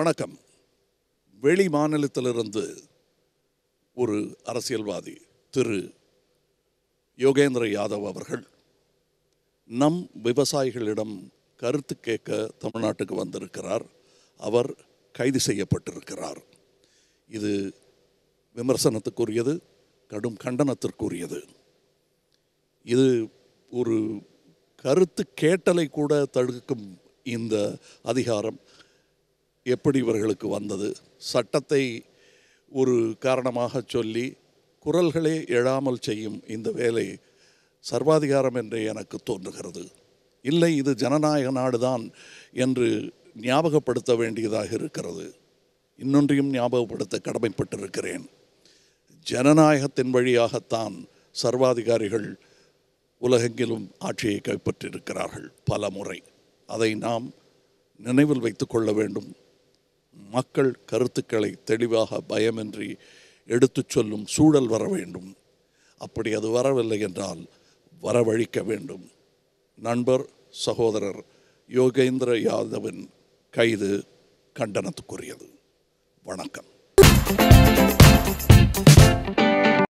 வணக்கம். வெளி மாநிலத்திலிருந்து ஒரு அரசியல்வாதி திரு. யோகேந்திர யாதவ் அவர்கள் நம் விவசாயிகளிடம் கருத்து கேட்க தமிழ்நாட்டுக்கு வந்திருக்கிறார். அவர் கைது செய்யப்பட்டிருக்கிறார். இது விமர்சனத்துக்குரியது கடும் கண்டனத்திற்குரியது. இது ஒரு கருத்து கேட்டலை கூட தடுக்கும் இந்த அதிகாரம். எப்படி இவர்களுக்கு வந்தது? சட்டத்தை ஒரு காரணமாக சொல்லி குரல்களே எழாமல் செய்யும் இந்த வேலை சர்வாதிகாரம் என்றே எனக்கு தோன்றுகிறது. இல்லை இது ஜனநாயக நாடுதான் என்று ஞாபகப்படுத்த வேண்டியதாக இருக்கிறது. இன்னொன்றையும் ஞாபகப்படுத்த கடமைப்பட்டிருக்கிறேன். ஜனநாயகத்தின் வழியாகத்தான் சர்வாதிகாரிகள் உலகெங்கிலும் ஆட்சியை கைப்பற்றியிருக்கிறார்கள் பல முறை அதை நாம் நினைவில் வைத்து கொள்ள வேண்டும். மக்கள் கருத்துக்களை தெளிவாக பயமின்றி எடுத்துச் சொல்லும் சூழல் வர வேண்டும். அப்படி அது வரவில்லை என்றால் வரவழிக்க வேண்டும். நண்பர் சகோதரர் யோகேந்திர யாதவின் கைது கண்டனத்துக்குரியது. வணக்கம்.